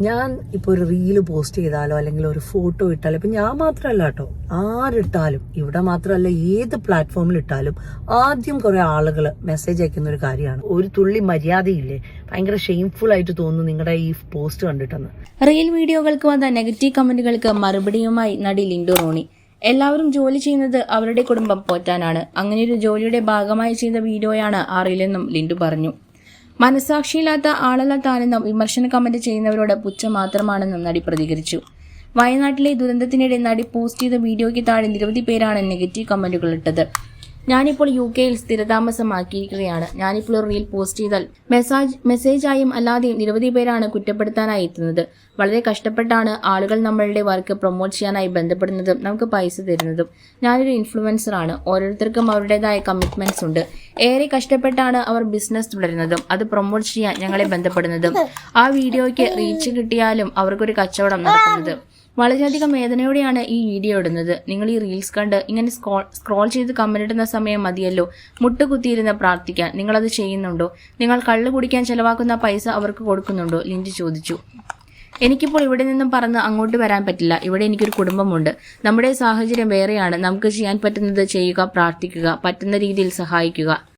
ഞാൻ ഇപ്പോൾ ഒരു റീൽ പോസ്റ്റ് ചെയ്താലോ അല്ലെങ്കിൽ ഒരു ഫോട്ടോ ഇട്ടാലോ ഇപ്പം ഞാൻ മാത്രമല്ല കേട്ടോ ആരിട്ടാലും ഇവിടെ മാത്രമല്ല ഏത് പ്ലാറ്റ്ഫോമിൽ ഇട്ടാലും ആദ്യം കുറെ ആളുകൾ മെസ്സേജ് അയക്കുന്ന ഒരു കാര്യമാണ്. ഒരു തുള്ളി മര്യാദയില്ലേ? ഭയങ്കര ഷെയിംഫുൾ ആയിട്ട് തോന്നുന്നു നിങ്ങളുടെ ഈ പോസ്റ്റ് കണ്ടിട്ടെന്ന്. റീൽ വീഡിയോകൾക്ക് വന്ന നെഗറ്റീവ് കമന്റുകൾക്ക് മറുപടിയുമായി നടി ലിൻഡു റോണി. എല്ലാവരും ജോലി ചെയ്യുന്നത് അവരുടെ കുടുംബം പോറ്റാനാണ്. അങ്ങനെയൊരു ജോലിയുടെ ഭാഗമായി ചെയ്ത വീഡിയോയാണ് ആ റീലെന്നും ലിൻഡു പറഞ്ഞു. മനസാക്ഷിയില്ലാത്ത ആളല്ല താനെന്നും വിമർശന കമന്റ് ചെയ്യുന്നവരോട് പുച്ഛം മാത്രമാണെന്നും നടി പ്രതികരിച്ചു. വയനാട്ടിലെ ദുരന്തത്തിനിടെ നടി പോസ്റ്റ് ചെയ്ത വീഡിയോയ്ക്ക് താഴെ നിരവധി പേരാണ് നെഗറ്റീവ് കമന്റുകൾ ഇട്ടത്. ഞാനിപ്പോൾ യു കെയിൽ സ്ഥിരതാമസമാക്കിയിരിക്കുകയാണ്. ഞാനിപ്പോൾ ഒരു റീൽ പോസ്റ്റ് ചെയ്താൽ മെസ്സാജ് മെസ്സേജായും അല്ലാതെയും നിരവധി പേരാണ് കുറ്റപ്പെടുത്താനായി എത്തുന്നത് വളരെ കഷ്ടപ്പെട്ടാണ് ആളുകൾ നമ്മളുടെ വർക്ക് പ്രൊമോട്ട് ചെയ്യാനായി ബന്ധപ്പെടുന്നതും നമുക്ക് പൈസ തരുന്നതും. ഞാനൊരു ഇൻഫ്ലുവൻസറാണ്. ഓരോരുത്തർക്കും അവരുടേതായ കമ്മിറ്റ്മെന്റ്സ് ഉണ്ട്. ഏറെ കഷ്ടപ്പെട്ടാണ് അവർ ബിസിനസ് തുടരുന്നതും അത് പ്രൊമോട്ട് ചെയ്യാൻ ഞങ്ങളെ ബന്ധപ്പെടുന്നതും. ആ വീഡിയോയ്ക്ക് റീച്ച് കിട്ടിയാലും അവർക്കൊരു കച്ചവടം നടക്കുന്നത്. വളരെയധികം വേദനയോടെയാണ് ഈ വീഡിയോ ഇടുന്നത്. നിങ്ങൾ ഈ റീൽസ് കണ്ട് ഇങ്ങനെ സ്ക്രോൾ ചെയ്ത് കമന്റ് ഇടുന്ന സമയം മതിയല്ലോ. മുട്ടുകുത്തിയിരുന്ന് പ്രാർത്ഥിക്കാൻ. നിങ്ങളത് ചെയ്യുന്നുണ്ടോ? നിങ്ങൾ കള്ളു കുടിക്കാൻ ചെലവാക്കുന്ന പൈസ അവർക്ക് കൊടുക്കുന്നുണ്ടോ? ലിൻഡി ചോദിച്ചു. എനിക്കിപ്പോൾ ഇവിടെ നിന്നും പറന്ന് അങ്ങോട്ട് വരാൻ പറ്റില്ല. ഇവിടെ എനിക്കൊരു കുടുംബമുണ്ട്. നമ്മുടെ സാഹചര്യം വേറെയാണ്. നമുക്ക് ചെയ്യാൻ പറ്റുന്നത് ചെയ്യുക പ്രാർത്ഥിക്കുക പറ്റുന്ന രീതിയിൽ സഹായിക്കുക.